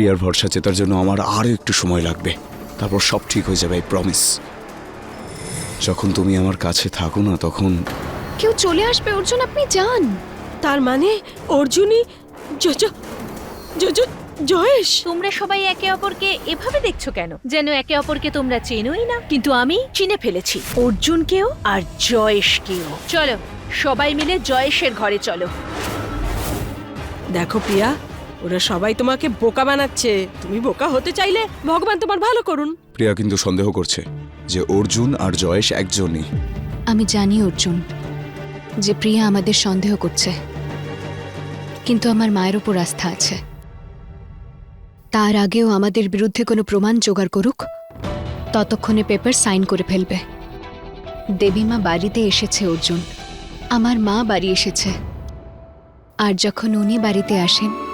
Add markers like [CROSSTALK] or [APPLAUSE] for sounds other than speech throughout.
প্রিয়ার ভরসা জেতার জন্য আমার আরও একটু সময় লাগবে। তারপর সব ঠিক হয়ে যাবে আই প্রমিস যখন তুমি আমার কাছে থাকো না তখন কেউ চলে আসবে অর্জুন আপনি যান। তার মানে অর্জুনই জয়েশ? তোমরা সবাই একে অপরকে এভাবে দেখছ কেন? যেন একে অপরকে তোমরা চেনোই না। কিন্তু আমি চিনে ফেলেছি অর্জুনকেও আর জয়েশকেও। চলো সবাই মিলে জয়েশের ঘরে চলো। দেখো প্রিয়া ওরা সবাই তোমাকে বোকা বানাচ্ছে। তুমি বোকা হতে চাইলে ভগবান তোমার ভালো করুন। প্রিয়া কিন্তু সন্দেহ করছে যে অর্জুন আর জয়েশ একজনই। আমি জানি অর্জুন যে প্রিয়া আমাদের সন্দেহ করছে। কিন্তু আমার মায়ের ওপর আস্থা আছে। তার আগেও আমাদের বিরুদ্ধে কোনো প্রমাণ জোগাড় করুক ততক্ষণে পেপার সাইন করে ফেলবে। দেবীমা বাড়িতে এসেছে অর্জুন। আমার মা বাড়ি এসেছে। আর যখন উনি বাড়িতে আসেন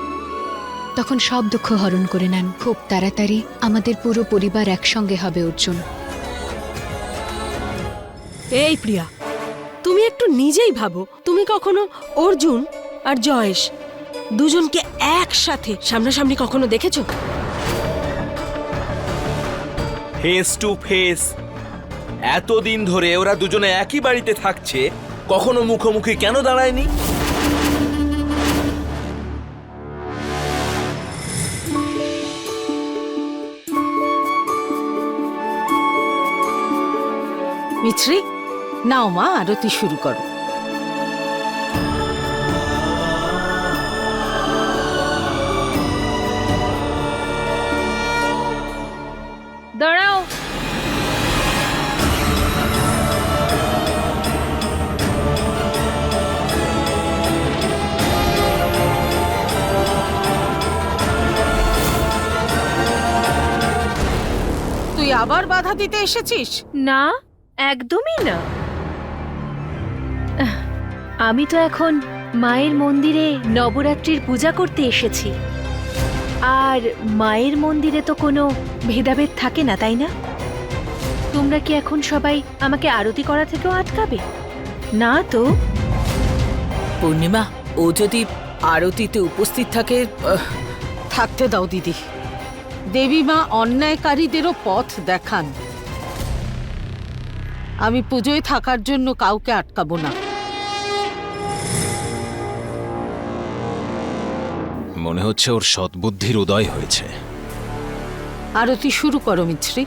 তখন সব দুঃখ হরণ করে নেন। খুব তাড়াতাড়ি আমাদের পুরো পরিবার একসঙ্গে হবে অর্জুন। এই প্রিয়া তুমি একটু নিজেই ভাবো। তুমি কখনো অর্জুন আর জয়েশ দুজনকে একসাথে সামনাসামনি কখনো দেখেছ? ফেস টু ফেস এতদিন ধরে ওরা দুজনে একই বাড়িতে থাকছে কখনো মুখোমুখি কেন দাঁড়ায়নি? মিছরি নাও মা আরতি শুরু করো। দাঁড়াও। তুই আবার বাধা দিতে এসেছিস? না। একদমই না। আমি তো এখন মায়ের মন্দিরে নবরাত্রির পূজা করতে এসেছি। আর মায়ের মন্দিরে তো কোনো ভেদাভেদ থাকে না তাই না? তোমরা কি এখন সবাই আমাকে আরতি করা থেকেও আটকাবে? না তো। পূর্ণিমা ও যদি আরতিতে উপস্থিত থাকে থাকতে দাও দিদি। দেবী মা অন্যায়কারীদেরও পথ দেখান। আমি পুজোয় থাকার জন্য কাউকে আটকাবো না। মনে হচ্ছে ওর সৎবুদ্ধির উদয় হয়েছে। আরতি শুরু করো মিছরি।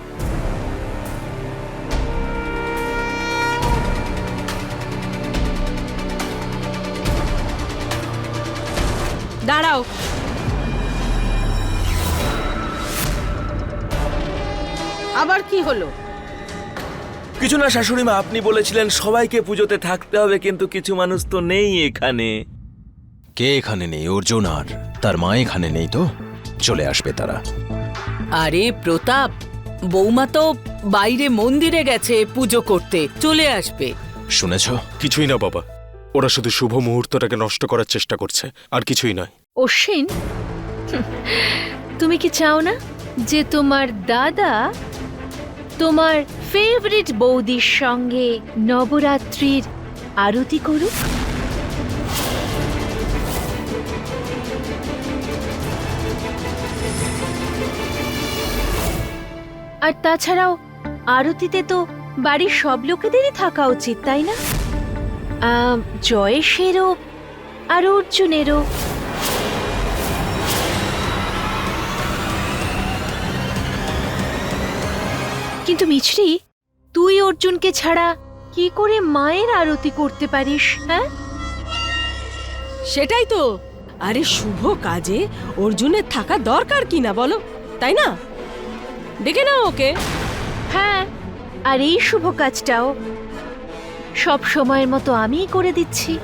দাঁড়াও। আবার কি হলো? কিছু না শাশুড়ি মা আপনি বলেছিলেন সবাইকে পুজোতে থাকতে হবে কিন্তু কিছু মানুষ তো নেই এখানে। কে এখানে নেই? অর্জুন আর তার মা এখানে নেই তো? চলে আসবে তারা। আরে প্রতাপ বৌমা তো বাইরে মন্দিরে গেছে পুজো করতে চলে আসবে। শুনেছ? কিছুই না বাবা। ওরা শুধু শুভ মুহূর্তটাকে নষ্ট করার চেষ্টা করছে আর কিছুই নয়। অশ্বিন তুমি কি চাও না যে তোমার দাদা তোমার ফেভারিট বৌদির সঙ্গে নবরাত্রির আরতি করুক আর তাছাড়াও আরতিতে তো বাড়ির সব লোকেদেরই থাকা উচিত, তাই না? জয়েশেরও আর অর্জুনেরও কিন্তু মিছরি তুই অর্জুনকে ছাড়া কি করে মায়ের আরতি করতে পারিস হ্যাঁ? সেটাই তো। আরে শুভ কাজে অর্জুনের থাকা দরকার কি না বলো তাই না? ডেকে নাও ওকে। হ্যাঁ আর এই শুভ কাজটাও সব সময়ের মতো আমিই করে দিচ্ছি।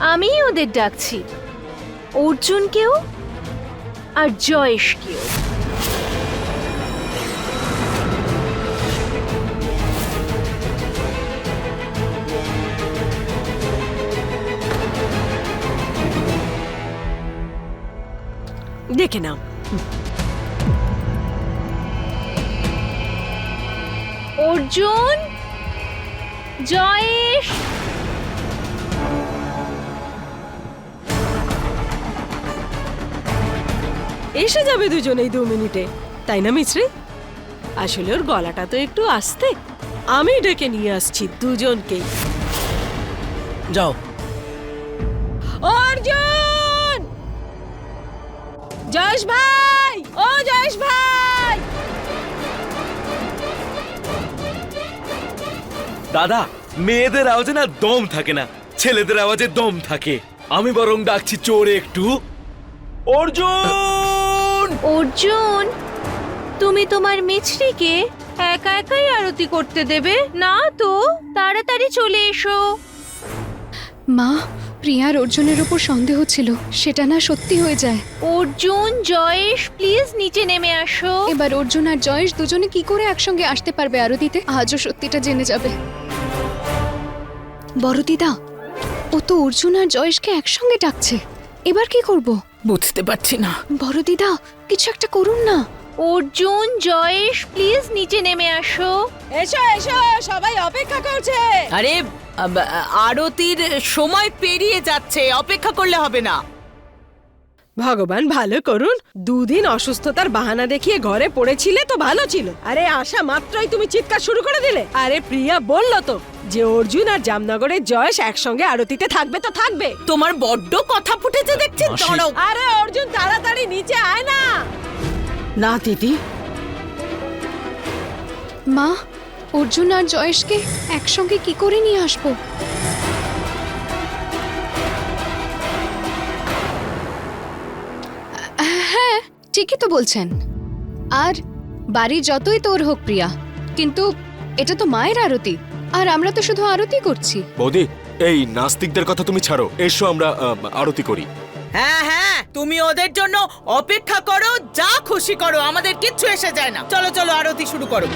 আমিই ওদের ডাকছি। অর্জুনকেও আর জয়েশকেও। ডেকে নাও। অর্জুন জয়েশ। এসে যাবে দুজনেই দু মিনিটে তাই না মিশ্রি? আসলে ওর গলাটা তো একটু আসতে। আমি ডেকে নিয়ে আসছি দুজনকেই। যাও। অর্জুন! জয়েশ ভাই! ও জয়েশ ভাই! দাদা মেয়েদের আওয়াজে না দম থাকে না ছেলেদের আওয়াজে দম থাকে। আমি বরং ডাকছি চোরে একটু। অর্জুন! অর্জুন তুমি তোমার মিছরিকে একা একাই আরতি করতে দেবে? না তো তাড়াতাড়ি চলে এসো। মা প্রিয়ার অর্জুনের উপর সন্দেহ ছিল। সেটা না সত্যি হয়ে যায়। অর্জুন জয়েশ প্লিজ নিচে নেমে আসো। এবার অর্জুন আর জয়েশ দুজনে কি করে একসঙ্গে আসতে পারবে আরতিতে? আজও সত্যিটা জেনে যাবে। বড় দিদা ও তো অর্জুন আর জয়েশকে একসঙ্গে ডাকছে। এবার কি করব? বুঝতে পারছি না। বড় দিদা কিছু একটা করুন না। অর্জুন জয়েশ প্লিজ নিচে নেমে আসো। এসো এসো সবাই অপেক্ষা করছে। আরে আব- আরতির সময় পেরিয়ে যাচ্ছে অপেক্ষা করলে হবে না। ভগবান ভালো করুন। দুদিন অসুস্থতার বাহানা দেখিয়ে ঘরে পড়েছিলে তো ভালো ছিল। আরে আসা মাত্রই তুমি চিৎকার শুরু করে দিলে। আরে প্রিয়া বলল তো যে অর্জুন আর জামনগরের জয়েশ একসঙ্গে আরতিতে থাকবে তো থাকবে। তোমার বড্ড কথা ফুটেছে দেখছি মাসি। দাঁড়াও। আরে অর্জুন তাড়াতাড়ি নিচে আয় না। না দিদি। মা অর্জুন আর জয়েশকে একসঙ্গে কি করে নিয়ে আসব? হ্যাঁ ঠিকই তো বলছেন। আর বাড়ি যতই তোর হোক প্রিয়া কিন্তু এটা তো মায়ের আরতি আর আমরা তো শুধু আরতি করছি। বৌদি এই নাস্তিকদের কথা তুমি ছাড়ো এসো আমরা আরতি করি। হ্যাঁ হ্যাঁ তুমি ওদের জন্য অপেক্ষা করো, যা খুশি করো, আমাদের কিচ্ছু এসে যায় না। চলো চলো, আরতি শুরু করো।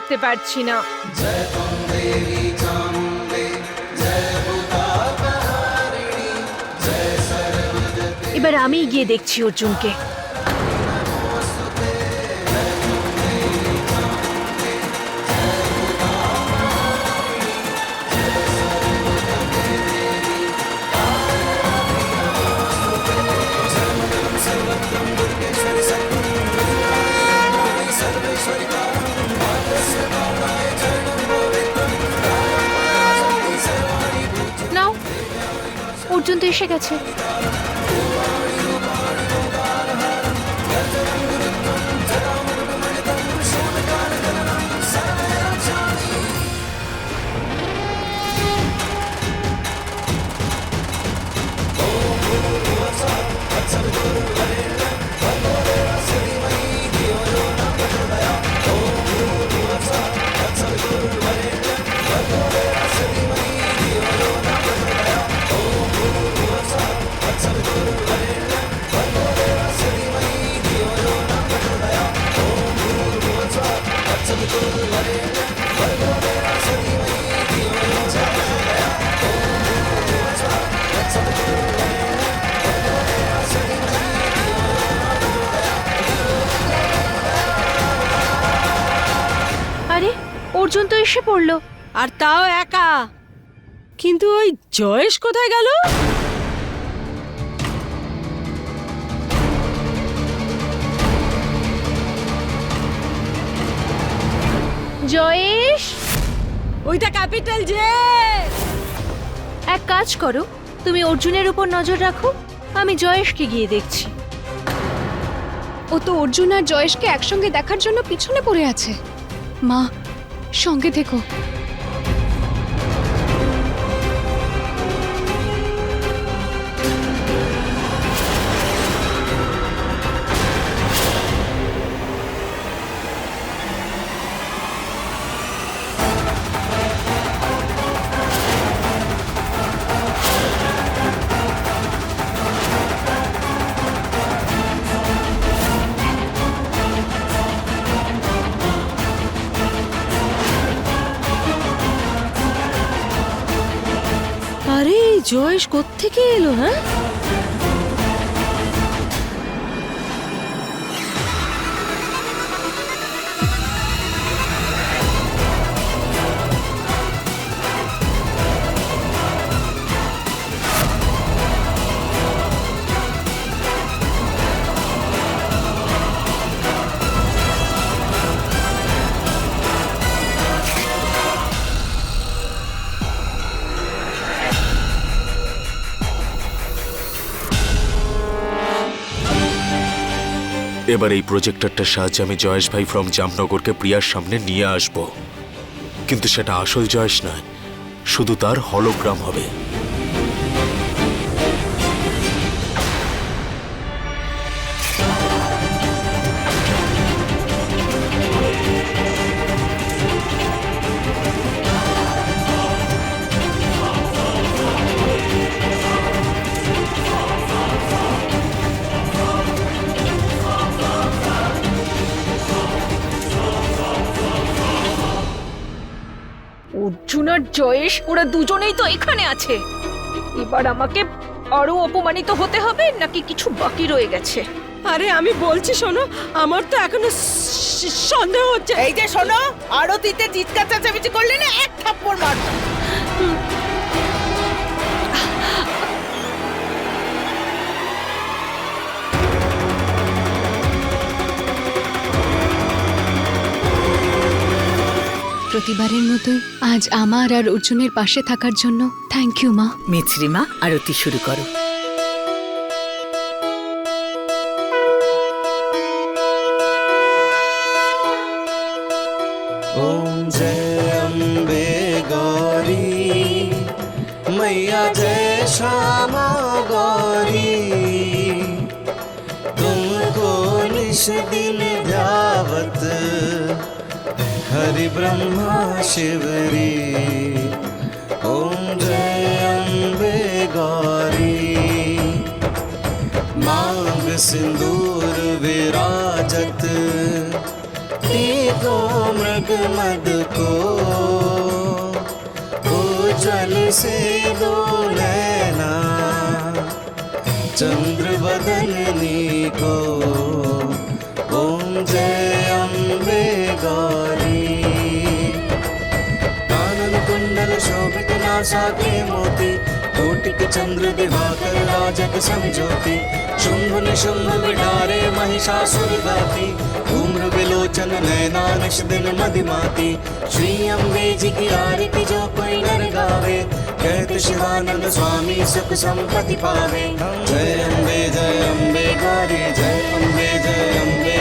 রাখতে পারছি না। এবার আমি গিয়ে দেখছি অর্জুনকে। এসে গেছে। জয়েশ কোথায় গেল? জয়েশ? ওইটা ক্যাপিটাল যে এক কাজ করো তুমি অর্জুনের উপর নজর রাখো আমি জয়েশকে গিয়ে দেখছি। ও তো অর্জুন আর জয়েশকে একসঙ্গে দেখার জন্য পিছনে পড়ে আছে। মা সঙ্গে থেকো। জয়েশ কোত্থেকে এলো হ্যাঁ? এবার এই প্রজেক্টরটার সাহায্যে আমি জয়েশ ভাই ফ্রম জামনগরকে প্রিয়ার সামনে নিয়ে আসব। কিন্তু সেটা আসল জয়েশ নয়, শুধু তার হলোগ্রাম হবে। জয়েশ ওরা দুজনেই তো এখানে আছে। এবার আমাকে আরও অপমানিত হতে হবে নাকি কিছু বাকি রয়ে গেছে? আরে আমি বলছি শোনো আমার তো এখনও সন্দেহ হচ্ছে। এই যে শোনো আরতিতে চিৎকার চেঁচামেচি করলে না এক থাপ্পড় মার প্রতিবারের মতোই আজ আমার আর অর্জুনের পাশে থাকার জন্য থ্যাংক ইউ মা। মিছরিমা, আরতি শুরু করো। हरि ब्रह्मा शिवरी। ओम जय अम्बे गौरी। मांग सिंदूर विराजत। को मृग मद को। उज्जवल से दो नैना। चंद्र बदलनी को ओम जय अम्बे गौरी। नासा के मोती, कोटिक चंद्र दिवाकर राजक समझोती शुंभ निशुंभ बिडारे महिषासुर गाती धूम्र विलोचन नैना निश दिन मदिमाती, श्री अम्बे जी की आरती जो कोई नर गावे, कहत शिवानंद स्वामी सुख संपत्ति पावे। जय अम्बे जय अम्बे गारे, जय अम्बे जय अम्बे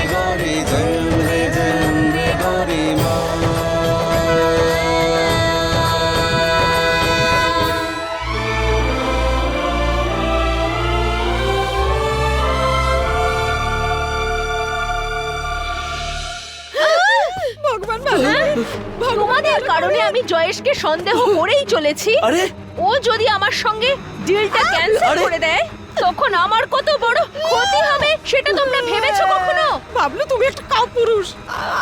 তোমাদের কারণে আমি জয়েশকে সন্দেহ [GASPS] করেই চলেছি। আরে! ও যদি আমার সঙ্গে ডিলটা ক্যান্সেল! করে দেয় তখন আমার কত বড় ক্ষতি হবে সেটা তোমরা ভেবেছো কখনো? বাবলু তুমি একটা কাউ পুরুষ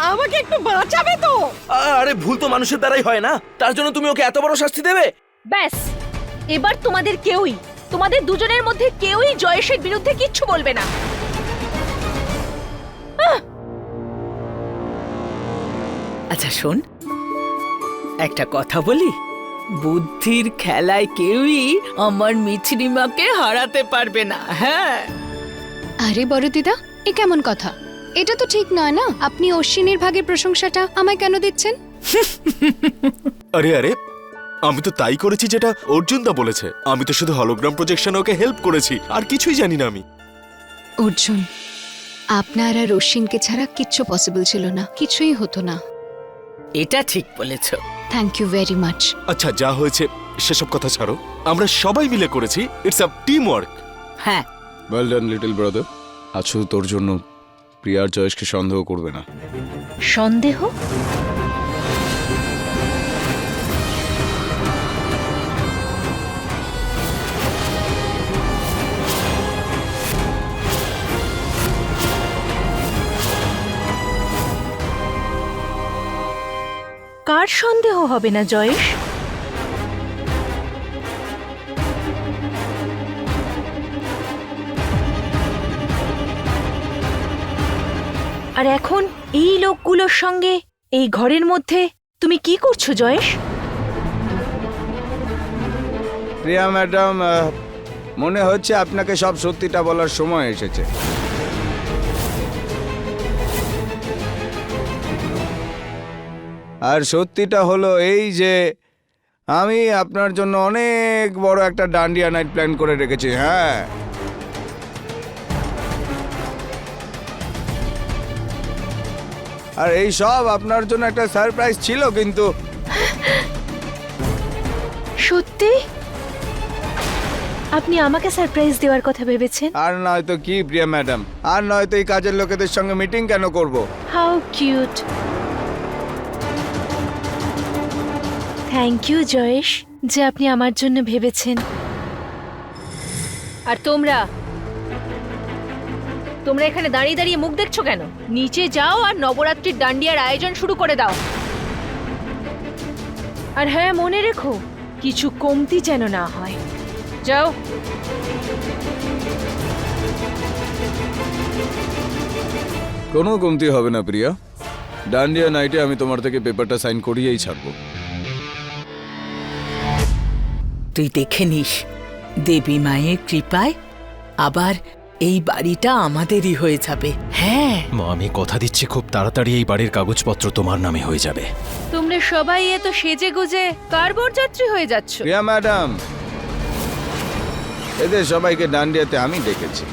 আমাকে একটু বাঁচাবে তো? আরে ভুল তো মানুষের দ্বারাই হয় না। তার জন্য তুমি ওকে এত বড় শাস্তি দেবে? ব্যাস এবার তোমাদের কেউই তোমাদের দুজনের মধ্যে কেউই জয়েশের বিরুদ্ধে কিচ্ছু বলবে না। আচ্ছা শোন একটা কথা বলি? বুদ্ধির খেলায় কেউই আমার মিছরিমাকে হারাতে পারবে না হ্যাঁ? আরে বড় দিদা এ কেমন কথা? এটা তো ঠিক নয় না? আপনি অশ্বিনীর ভাগের প্রশংসাটা আমায় কেন দিচ্ছেন? আরে আরে আমি তো তাই করেছি যেটা অর্জুন দা বলেছে। আমি তো শুধু হলোগ্রাম প্রজেকশনে ওকে হেল্প করেছি আর কিছুই জানি না আমি। অর্জুন আপনার আর অশ্বিনকে ছাড়া কিচ্ছু পসিবল ছিল না কিছুই হতো না। এটা ঠিক বলেছ। থ্যাংক ইউ ভেরি মাচ আচ্ছা যা হয়েছে সেসব কথা ছাড়ো। আমরা সবাই মিলে করেছি ইটস আ টিম ওয়ার্ক হ্যাঁ। ওয়েল ডান লিটল ব্রাদার আজ শুধু তোর জন্য প্রিয়ার জয়েশকে সন্দেহ করবে না। সন্দেহ? কার সন্দেহ হবে না, জয়েশ? আর এখন এই লোকগুলোর সঙ্গে এই ঘরের মধ্যে তুমি কি করছ, জয়েশ? প্রিয়া ম্যাডাম মনে হচ্ছে আপনাকে সব সত্যিটা বলার সময় এসেছে। আর সত্যিটা হলো এই যে আমি আপনার জন্য অনেক বড় একটা ডান্ডিয়া নাইট প্ল্যান করে রেখেছি হ্যাঁ। আর এই সব আপনার জন্য একটা সারপ্রাইজ ছিল কিন্তু। সত্যি? আপনি আমাকে সারপ্রাইজ দেওয়ার কথা ভেবেছেন? আর নয়তো কি প্রিয়া ম্যাডাম? আর নয়তো এই কাজের লোকেদের সঙ্গে মিটিং কেন করব? How cute. Thank you Jayesh যে আপনি আমার জন্য ভেবেছেন। আর তোমরা? তোমরা এখানে দাঁড়িয়ে দাঁড়িয়ে মুখ দেখছ কেন? নিচে যাও আর নবরাত্রির ডান্ডিয়ার আয়োজন শুরু করে দাও। আর হ্যাঁ মনে রেখো কিছু কমতি যেন না হয়। যাও। কোনো কমতি হবে না প্রিয়া। ডান্ডিয়া নাইটে আমি তোমার থেকে পেপারটা সাইন করিয়েই ছাড়বো। তুই দেখে নিস। দেবী মায়ের কৃপায় আবার এই বাড়িটা আমাদেরই হয়ে যাবে। হ্যাঁ। মা আমি কথা দিচ্ছি খুব তাড়াতাড়ি এই বাড়ির কাগজপত্র তোমার নামে হয়ে যাবে। তোমরা সবাই এত সেজে গুজে কার যাত্রী হয়ে যাচ্ছ? প্রিয়া ম্যাডাম এদের সবাইকে ডান্ডিয়াতে আমি ডেকেছি।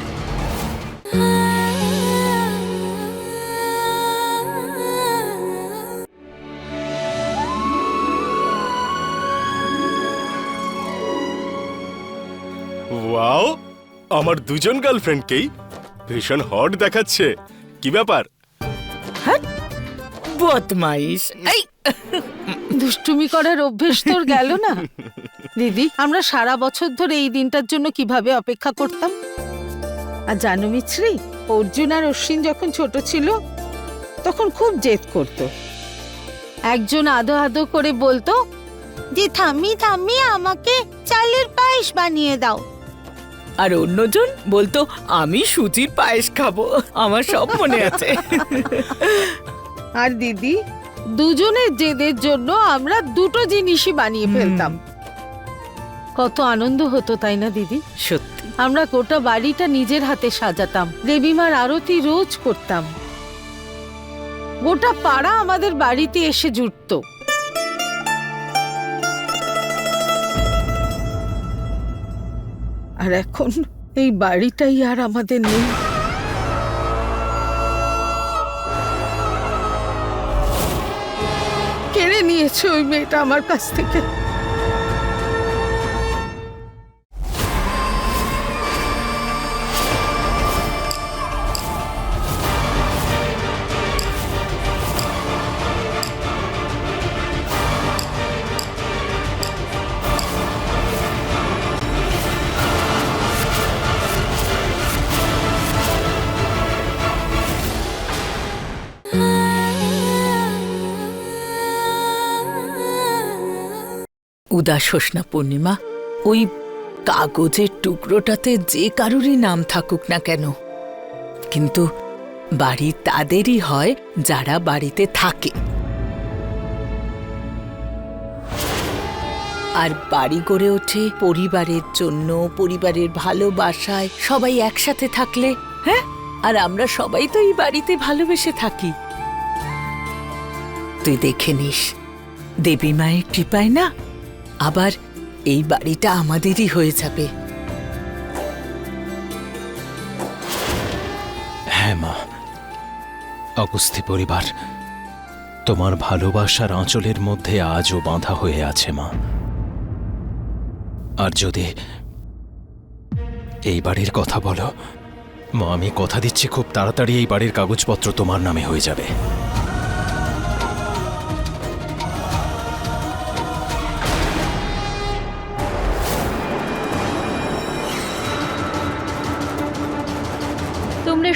ওয়াও আমার দুজন গার্লফ্রেন্ডকেই ভীষণ হট দেখাচ্ছে। কি ব্যাপার? বদমাইশ। এই দুষ্টুমি করার অভ্যেস তোর গেল না? দিদি আমরা সারা বছর ধরে এই দিনটার জন্য কীভাবে অপেক্ষা করতাম? আর জানো মিছরি অর্জুন আর অশ্বিন যখন ছোট ছিল তখন খুব জেদ করত। একজন আদো আদো করে বলতো যে থামি থামি আমাকে চালের পায়েস বানিয়ে দাও। আর অন্যজন বলতো আমি সুজির পায়েস খাব। আমার সব মনে আছে। আর দিদি দুজনের জেদের জন্য আমরা দুটো জিনিসই বানিয়ে ফেলতাম। কত আনন্দ হতো তাই না দিদি? সত্যি। আমরা গোটা বাড়িটা নিজের হাতে সাজাতাম দেবীমার আরতি রোজ করতাম। গোটা পাড়া আমাদের বাড়িতে এসে জুটত। আর এখন এই বাড়িটাই আর আমাদের নেই। কেড়ে নিয়েছে ওই মেয়েটা আমার কাছ থেকে। উদাসোসনা পূর্ণিমা, ওই কাগজের টুকরোটাতে যে কারুরই নাম থাকুক না কেন। কিন্তু বাড়ি তাদেরই হয় যারা বাড়িতে থাকে। আর বাড়ি গড়ে ওঠে পরিবারের জন্য, পরিবারের ভালোবাসায়, সবাই একসাথে থাকলে হ্যাঁ? আর আমরা সবাই তো এই বাড়িতে ভালোবেসে থাকি। তুই দেখে নিস, দেবী মায়ের কৃপায় না? আবার এই বাড়িটা আমাদেরই হয়ে যাবে। হ্যাঁ মা। অগস্থি পরিবার, তোমার ভালোবাসার আঁচলের মধ্যে আজও বাঁধা হয়ে আছে মা। আর যদি এই বাড়ির কথা বলো, মা আমি কথা দিচ্ছি খুব তাড়াতাড়ি এই বাড়ির কাগজপত্র তোমার নামে হয়ে যাবে।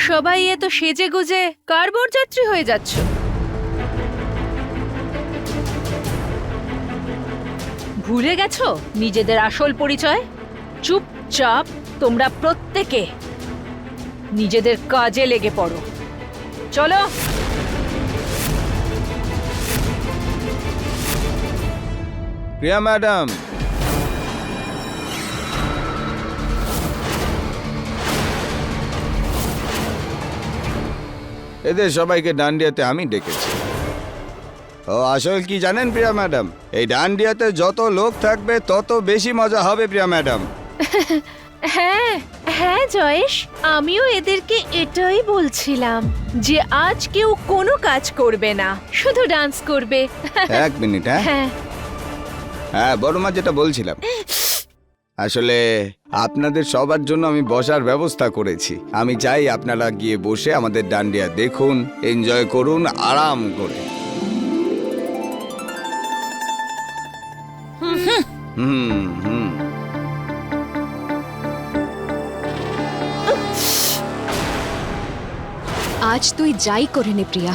সবাই এত সেজে গুজে কার বরযাত্রী হয়ে যাচ্ছ। ভুলে গেছো নিজেদের আসল পরিচয়? চুপচাপ তোমরা প্রত্যেকে নিজেদের কাজে লেগে পড়ো। চলো। প্রিয়া ম্যাডাম এদের সবাইকে ডান্ডিয়াতে আমি ডেকেছি। ও আসল কি জানেন প্রিয়া ম্যাডাম? এই ডান্ডিয়াতে যত লোক থাকবে তত বেশি মজা হবে প্রিয়া ম্যাডাম। [LAUGHS] হ্যাঁ হ্যাঁ জয়েশ আমিও এদেরকে এটাই বলছিলাম যে আজ কেউ কোনো কাজ করবে না শুধু ডান্স করবে। এক মিনিট হ্যাঁ? [LAUGHS] হ্যাঁ। হ্যাঁ বড় মা যেটা বলছিলাম। [LAUGHS] আসলে আপনাদের সবার জন্য আমি বসার ব্যবস্থা করেছি। আমি চাই আপনারা গিয়ে বসে আমাদের ডান্ডিয়া দেখুন, এনজয় করুন, আরাম করে। হুম হুম আজ তুই যাই করে নে, প্রিয়া।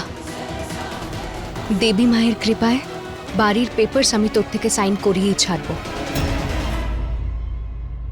দেবী মায়ের কৃপায় বাড়ির পেপারস আমি তোর থেকে সাইন করিয়েই ছাড়বো।